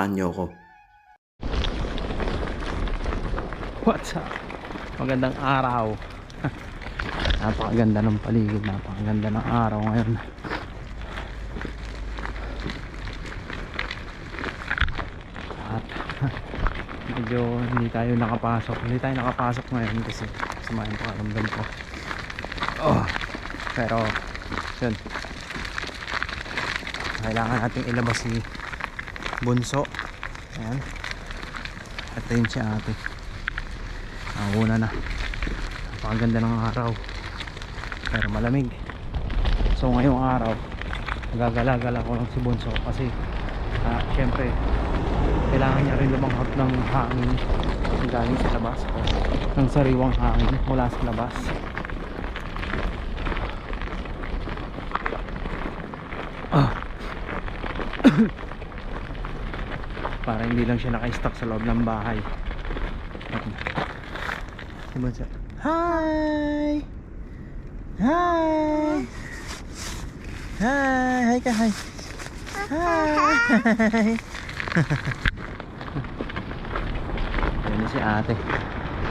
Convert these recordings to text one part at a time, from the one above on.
Samahan niyo ako. What's up? Magandang araw. napakaganda ng paligid, napakaganda ng araw ngayon. At medyo hindi tayo nakapasok. Hindi tayo nakapasok ngayon kasi sama yung pakaramdam ko. Oh, pero yun. Kailangan nating ilabas si Bunso. Ayan. At yun si ate. Ang una na. Napakaganda ng araw. Pero malamig. So ngayong araw, gagala-gala ko lang si Bunso kasi ah, syempre kailangan niya rin lumanghap ng hangin galing sa labas ng sariwang hangin mula sa labas. Para hindi lang siya naka-stuck sa loob ng bahay. Bunso. Hi! Hi! Hi! Hi ka, hi! Hi! Yan si ate.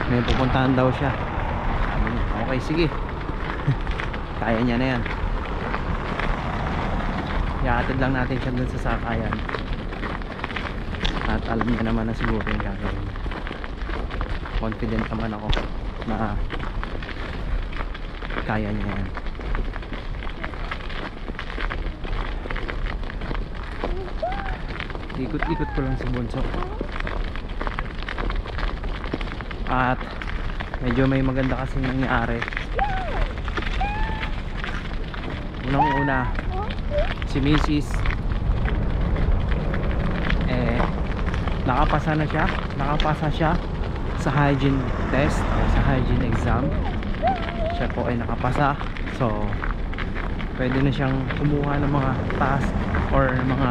May pupuntahan daw siya. Okay, sige. Kaya niya na yan. Iatid lang natin siya dun sa sakayan. At alam niya naman na siguro yung gagawin. Confident naman ako na kaya niya yan. Ikot-ikot ko lang sa bunso. At medyo may maganda kasi nangyari. Unang-una, si Mrs. eh nakapasa na siya, nakapasa siya sa hygiene test o sa hygiene exam. Siya po ay nakapasa. So, pwede na siyang kumuha ng mga task or mga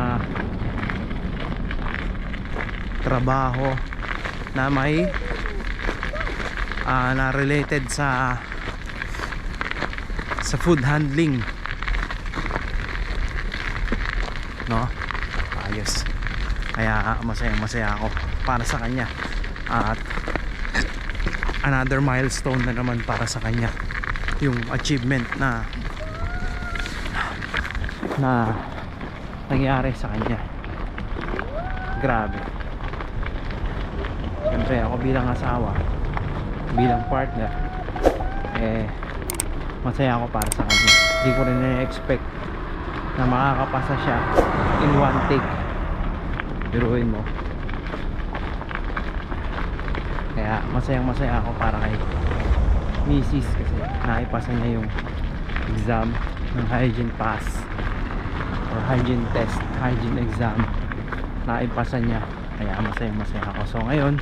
trabaho na may ah, na related sa sa food handling kaya masaya masaya ako para sa kanya. At another milestone na naman para sa kanya. Yung achievement na na nangyari sa kanya. Grabe. Siyempre ako bilang asawa bilang partner eh masaya ako para sa kanya. Hindi ko rin na-expect na makakapasa siya in one take biruin mo. Kaya masayang masaya ako para kay misis kasi naipasa niya yung exam ng hygiene pass or hygiene test hygiene exam. Naipasa niya. Kaya masayang masaya ako. So ngayon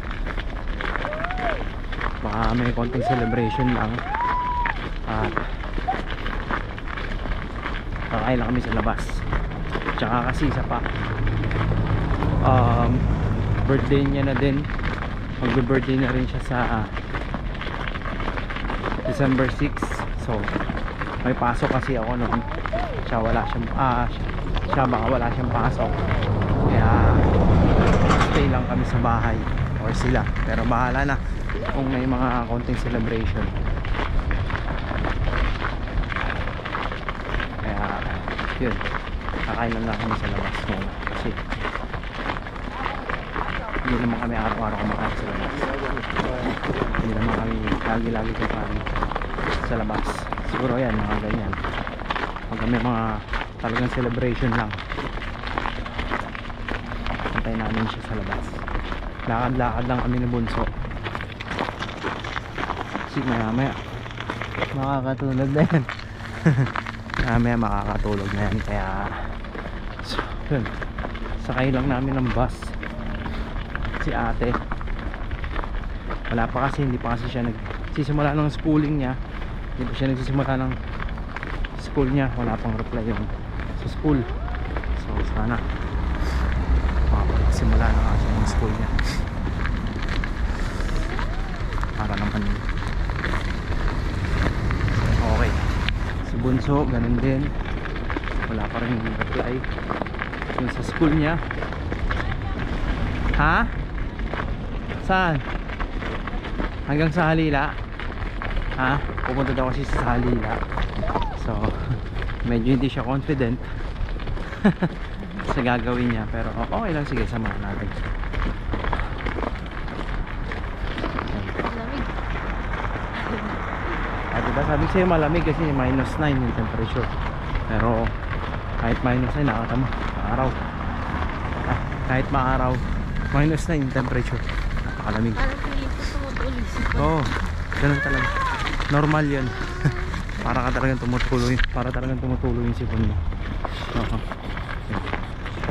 baka may konting celebration lang. At kakain lang kami sa labas. Tsaka kasi isa pa um, birthday niya na din. Magbe-birthday na rin siya sa ah, December 6 so may pasok kasi ako noon. Siya wala siyang ah, siya, baka wala siyang pasok. Kaya stay lang kami sa bahay. Or sila. Pero bahala na kung may mga konting celebration. Kaya yun. Kakain lang lang kami sa labas muna. Kasi hindi naman kami araw-araw kumakain sa labas. Hindi naman kami lagi-lagi kumakain sa labas. Siguro yan mga ganyan. Pag may mga talagang celebration lang antayin namin siya sa labas. Lakad-lakad lang kami ng bunso. Kasi maya maya makakatulog na yan. Maya makakatulog na yan. Kaya so, yun. Sakay lang namin ng bus si ate. Wala pa kasi hindi pa kasi siya nagsisimula ng schooling niya. Hindi pa siya nagsisimula ng school niya. Wala pang reply yun sa school. So sana makapagsimula na siya ng school niya. Para naman okay. Si Bunso ganun din. Wala pa rin reply yun sa school niya. Ha? Saan? Hanggang sa Halila? Ha? Pupunta daw kasi sa Halila. So, medyo hindi siya confident sa gagawin niya. Pero okay lang, sige, samahan natin. At diba sabi sa'yo malamig kasi minus 9 yung temperature. Pero kahit minus 9 nakata mo, maaraw. Ah, kahit maaraw, minus 9 yung temperature. Napakalamig. Parang pilit ko tumutulis. Oo, oh, ganun talaga. Normal yun. para ka talagang tumutuloy. Para talagang tumutuloy yung sipon mo. Oo.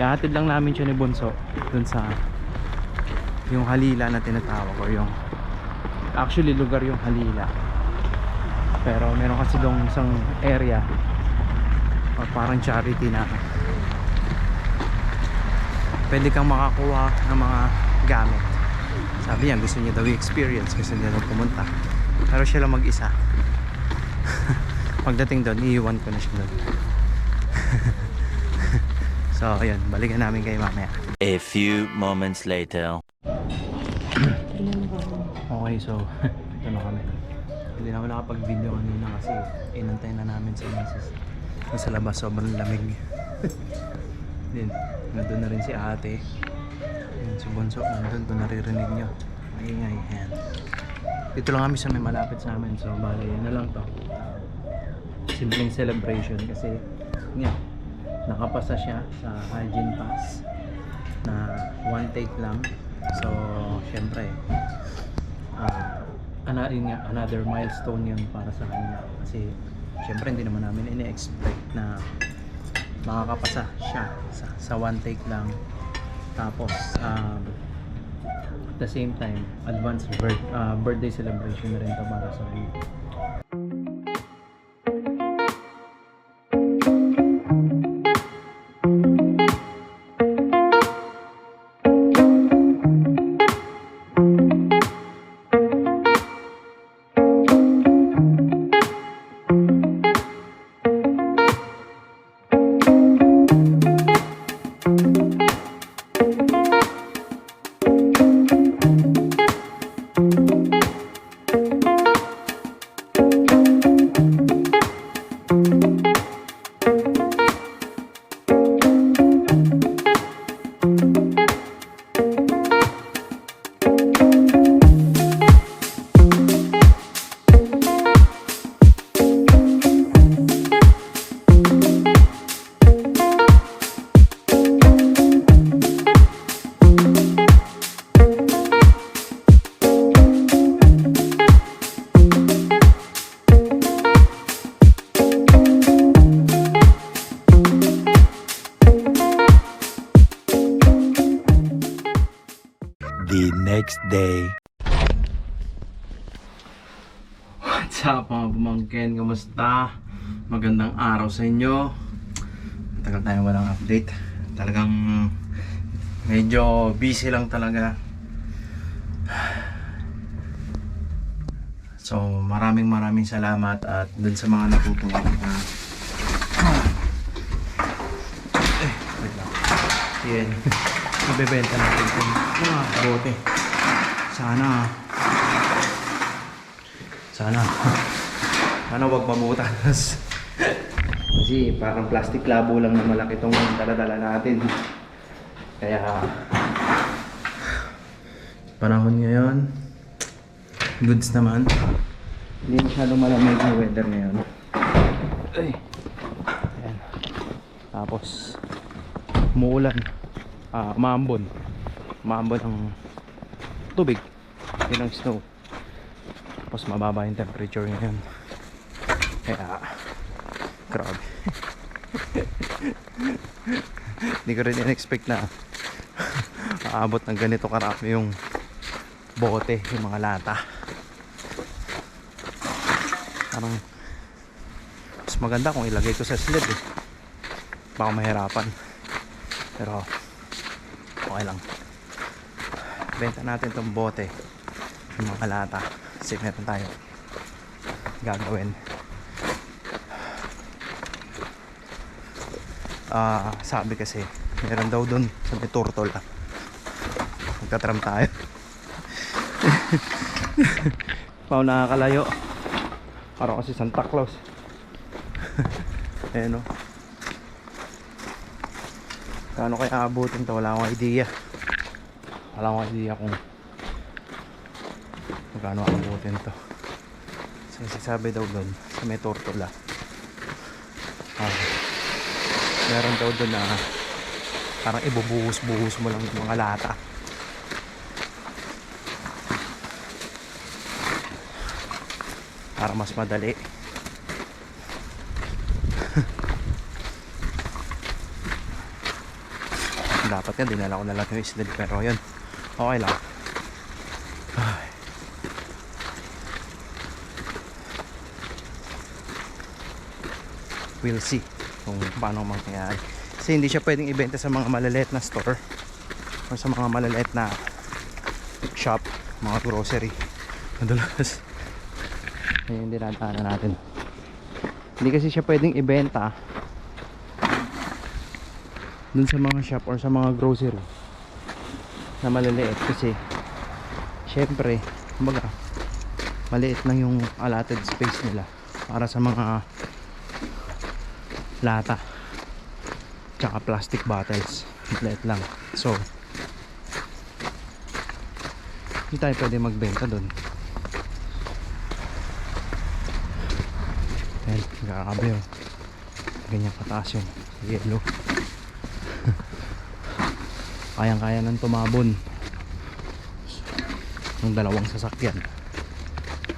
Ihatid lang namin siya ni Bonso dun sa yung Halila na tinatawag or yung actually lugar yung Halila pero meron kasi dong isang area or parang charity na pwede kang makakuha ng mga gamit sabi niya gusto niya daw i-experience gusto niya daw pumunta pero siya lang mag-isa pagdating doon iiwan ko na siya doon so ayun balikan namin kayo mamaya A few moments later. Okay, so ito na kami. Hindi na ako nakapag-video kanina kasi inantay na namin si Mrs. Sa labas sobrang lamig. Din, nandun na rin si ate. Yun, si Bonso, nandun, doon naririnig nyo. Maingay, yan. Dito lang kami sa may malapit sa amin, so bali, yun na lang to. Simpleng celebration kasi, nga, nakapasa siya sa hygiene pass na one take lang. So, syempre, ah ana, nga, another milestone yun para sa kanya kasi syempre hindi naman namin ini-expect na makakapasa siya sa, sa one take lang tapos um, at the same time advance birth, ah, birthday celebration na rin to para sa kanya pumangkin? Kamusta? Magandang araw sa inyo. Tagal tayo walang update. Talagang medyo busy lang talaga. So maraming maraming salamat at dun sa mga natutulong na eh, wait lang. Yan. Ibebenta natin itong mga bote. Sana sana. Sana wag mabutas. Kasi parang plastic labo lang na malaki itong dala-dala natin. Kaya panahon ngayon goods naman. Hindi masyadong malamig na weather ngayon. Ay. Ayan. Tapos umuulan. Ah, umaambon. Umaambon ang tubig. Yun ang snow. Tapos mababa yung temperature ngayon. Kaya, grabe. Hindi ko rin in-expect na aabot ng ganito karami yung bote, yung mga lata. Parang mas maganda kung ilagay ko sa sled eh. Baka mahirapan. Pero okay lang. Benta natin tong bote yung mga lata kasi meron tayo gagawin ah sabi kasi meron daw dun sa may turtle ah. Magtatram tayo. Pao nakakalayo. Parang kasi Santa Claus. Ayan o. Kano kaya abutin to? Wala akong idea. Wala akong idea kung magkano abutin to. Kasi sabi daw doon sa may tortola. Ah, meron daw doon na parang ibubuhos-buhos mo lang mga lata. Para mas madali. Dapat yan, dinala ko na lang yung sled pero yun, okay lang. We'll see kung paano mangyayari. Kasi hindi siya pwedeng ibenta sa mga malaliit na store or sa mga malaliit na shop, mga grocery. Madalas, ayun dinadaanan natin. Hindi kasi siya pwedeng ibenta dun sa mga shop or sa mga grocery na maliliit kasi syempre kumbaga maliit lang yung allotted space nila para sa mga lata tsaka plastic bottles. Maliit lang. So hindi tayo pwede magbenta dun. Ayan grabe oh. Ganyan kataas yung yellow kayang kaya ng tumabon. Ng dalawang sasakyan.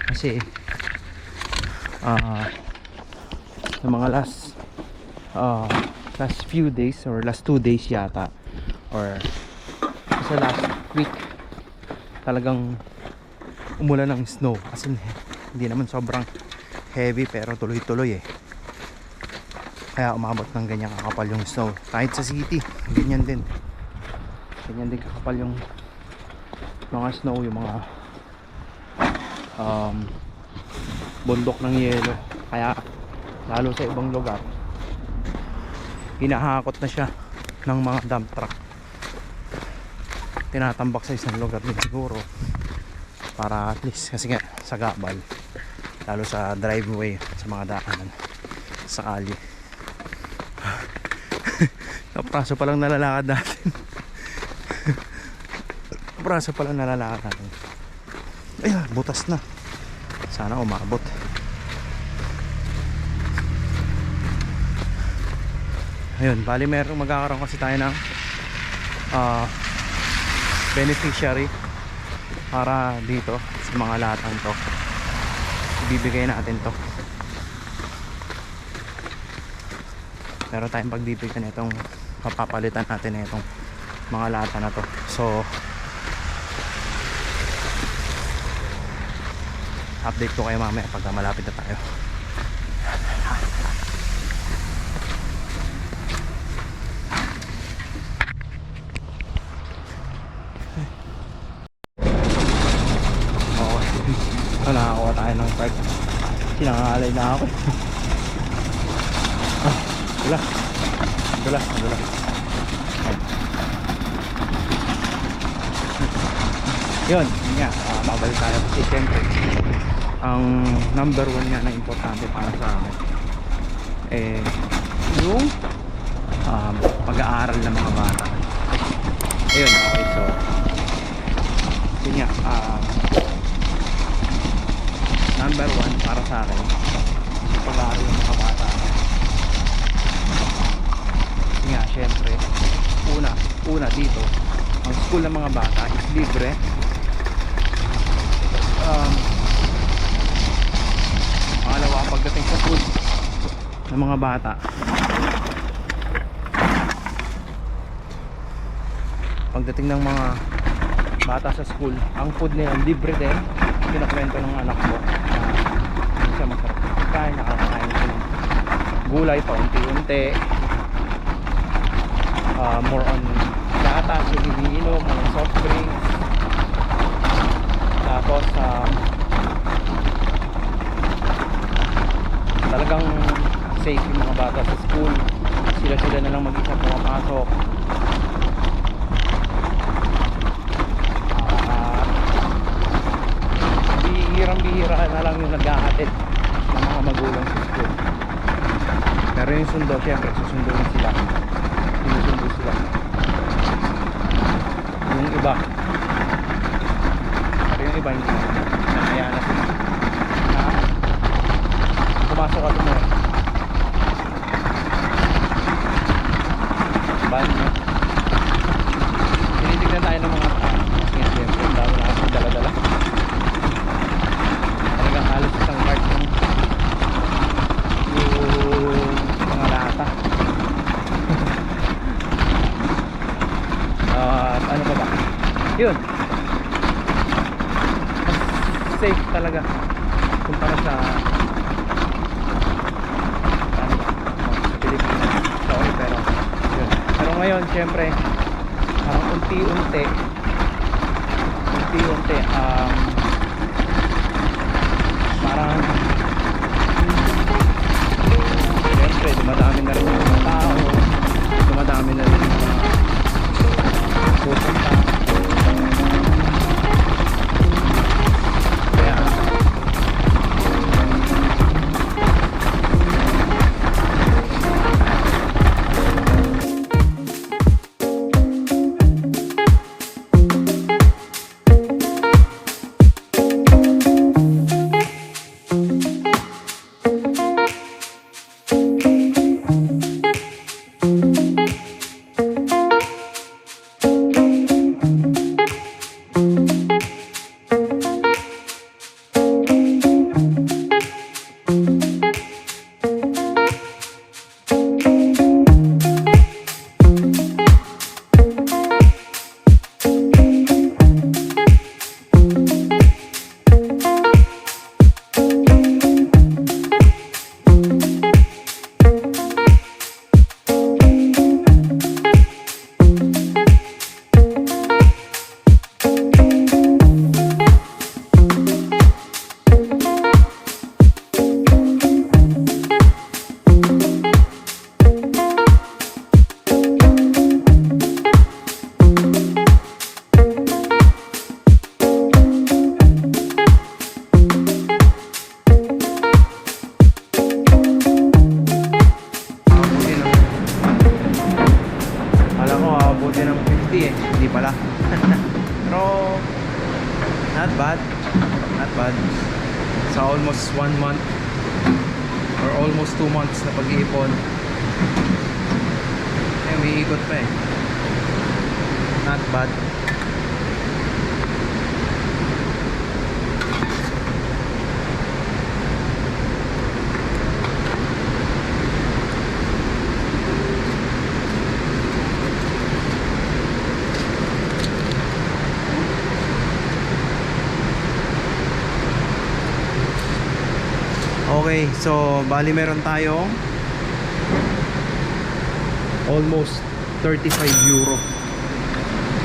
Kasi ah sa mga last uh, last few days or last two days yata. Or sa last week talagang umulan ng snow. As in hindi naman sobrang heavy pero tuloy tuloy eh. Kaya umabot ng ganyan kakapal yung snow. Kahit sa city ganyan din. Ganyan din kakapal yung mga snow yung mga um, bundok ng yelo. Kaya lalo sa ibang lugar hinahakot na siya ng mga dump truck. Tinatambak sa isang lugar din siguro para at least kasi nga sa gabal lalo sa driveway sa mga daanan sa kali kapraso pa lang nalalakad natin. Kapraso pa lang nalalakad natin. Ay butas na. Sana umabot ayun bali meron magkakaroon kasi tayo ng ah, beneficiary para dito sa mga latang to. Ibibigay natin to. Meron tayong pagdibigyan itong papapalitan natin itong mga lata na to. So update ko kayo mamaya pagka malapit na tayo Okay. So, nakakuha tayo ng park. Sinangalay na ako. ah, wala. Wala, wala. Yun, yun nga. Uh, babalik tayo kasi siyempre ang number one nga na importante para sa akin eh yung um, pag-aaral ng mga bata ayun okay so yun nga um, number one para sa akin. Yung pag-aaral mga bata. Nga syempre una, una dito ang school ng mga bata is libre. Um, pangalawa pagdating sa food ng mga bata. Pagdating ng mga bata sa school ang food nila libre din kinakwento ng anak ko na siya masarap na pagkain nakakain siya ng gulay paunti-unti. Uh, more on gatas yung iniinom mga soft drinks. Tapos um, talagang safe yung mga bata sa school. Sila sila na lang mag-isa pumapasok bihira na lang yung nag-ahatid ng mga magulang sa school. Pero yung sundo syempre susunduin sila. Sinusundo sila. Yung iba. Pero yung iba hindi. Nanaya na sila. Na pumasok ka mo ban tinitignan tayo ng mga syempre ang dami na dala-dala talagang halos isang cart ng yung mga lata at ano pa ba yun. Mas safe talaga kumpara sa pero ngayon syempre parang unti-unti unti-unti um, parang syempre dumadami na rin yung mga tao. Dumadami na rin yung mga pupunta Okay, so bali meron tayong almost 35 euro.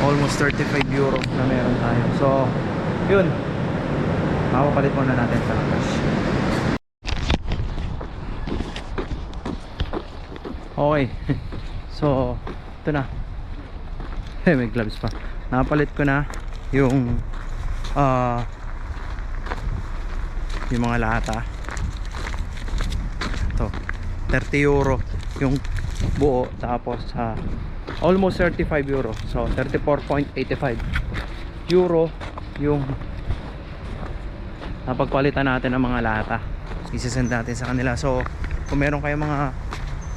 Almost 35 euro na meron tayo. So, yun. Mapapalit muna natin sa cash. Okay. So, ito na. Eh, may gloves pa. Napalit ko na yung ah yung mga lata to 30 euro yung buo tapos sa almost 35 euro. So 34.85 euro yung napagpalitan natin ng mga lata. Isasend natin sa kanila. So kung meron kayong mga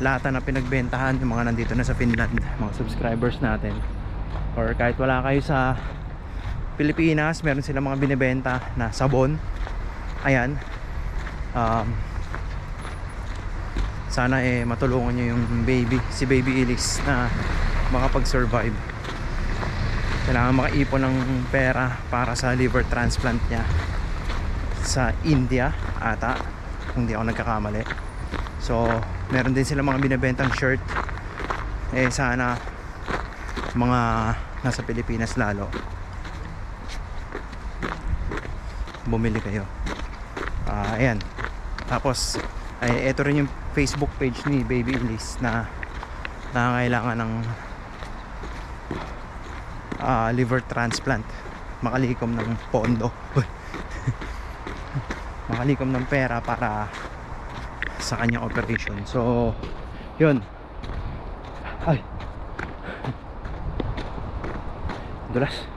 lata na pinagbentahan yung mga nandito na sa Finland mga subscribers natin or kahit wala kayo sa Pilipinas meron silang mga binibenta na sabon. Ayan. Um, sana eh matulungan nyo yung baby si baby Elise na makapag-survive. Kailangan makaipon ng pera para sa liver transplant niya sa India ata kung di ako nagkakamali. So meron din sila mga binibentang shirt. Eh sana mga nasa Pilipinas lalo bumili kayo. Ah ayan. Tapos ay ito rin yung Facebook page ni Baby Elise na nangangailangan ng ah, liver transplant. Makalikom ng pondo. Makalikom ng pera para sa kanyang operation. So yun. Ay. Dulas.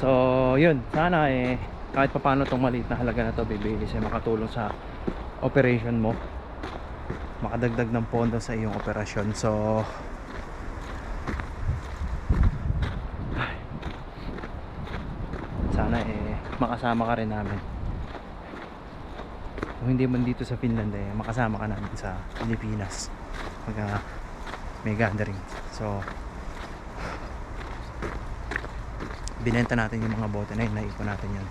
So yun. Sana eh kahit papaano tong maliit na halaga na to bibilis ay makatulong sa operation mo makadagdag ng pondo sa iyong operasyon. So sana eh makasama ka rin namin. Kung hindi man dito sa Finland eh makasama ka namin sa Pilipinas. Pag ah, may gathering. So binenta natin yung mga bote na yun. Naipon natin yun.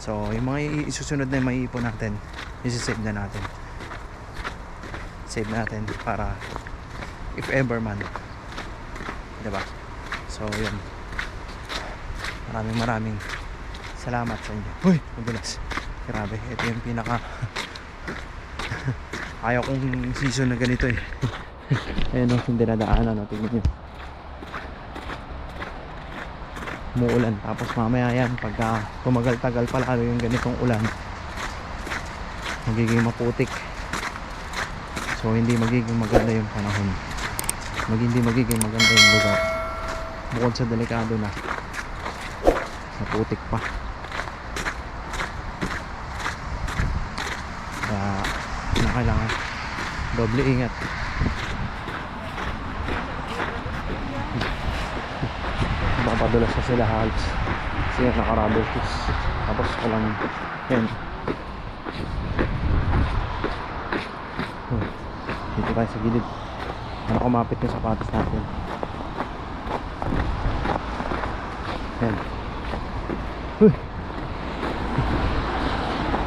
So yung mga isusunod na maiipon natin isi-save na natin save natin para if ever man. 'di ba so yun. Maraming maraming salamat sa inyo. Uy! Madulas grabe. Ito yung pinaka ayaw kong season na ganito eh. Ayun o yung dinadaanan o tignan nyo. Umuulan. Tapos mamaya yan pagka tumagal-tagal pa lalo yung ganitong ulan magiging maputik so hindi magiging maganda yung panahon. Mag hindi magiging maganda yung lugar. Bukod sa delikado na. Maputik pa. Kaya na kailangan. Doble ingat. Mapadulas na sila halos kasi shoes tapos walang yan dito tayo sa gilid. Ano kumapit yung sapatos natin. Yan Uy.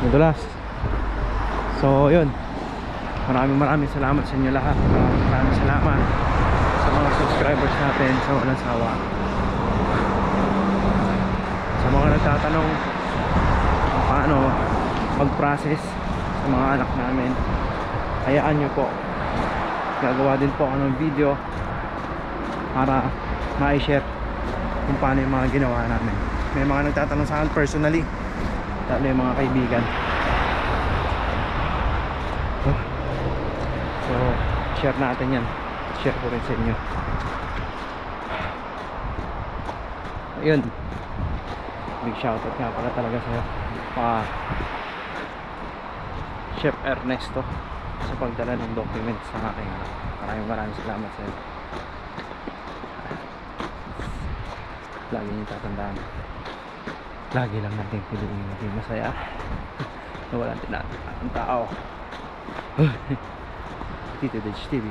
madulas so yun. Maraming maraming salamat sa inyo lahat. Maraming salamat sa mga subscribers natin sa walang sawa. Sa mga nagtatanong paano mag-process sa mga anak namin hayaan nyo po gagawa din po ako ng video para ma-share kung paano yung mga ginawa namin. May mga nagtatanong sa akin personally lalo yung mga kaibigan. So share natin yan. Share ko rin sa inyo. Ayun. Big shoutout nga pala talaga sa pa Chef Ernesto sa pagdala ng documents sa anak. Maraming maraming salamat sa iyo. Lagi niyo tatandaan. Lagi lang natin piliin maging masaya. na walang tinatanong ang tao. Tito Dutch TV.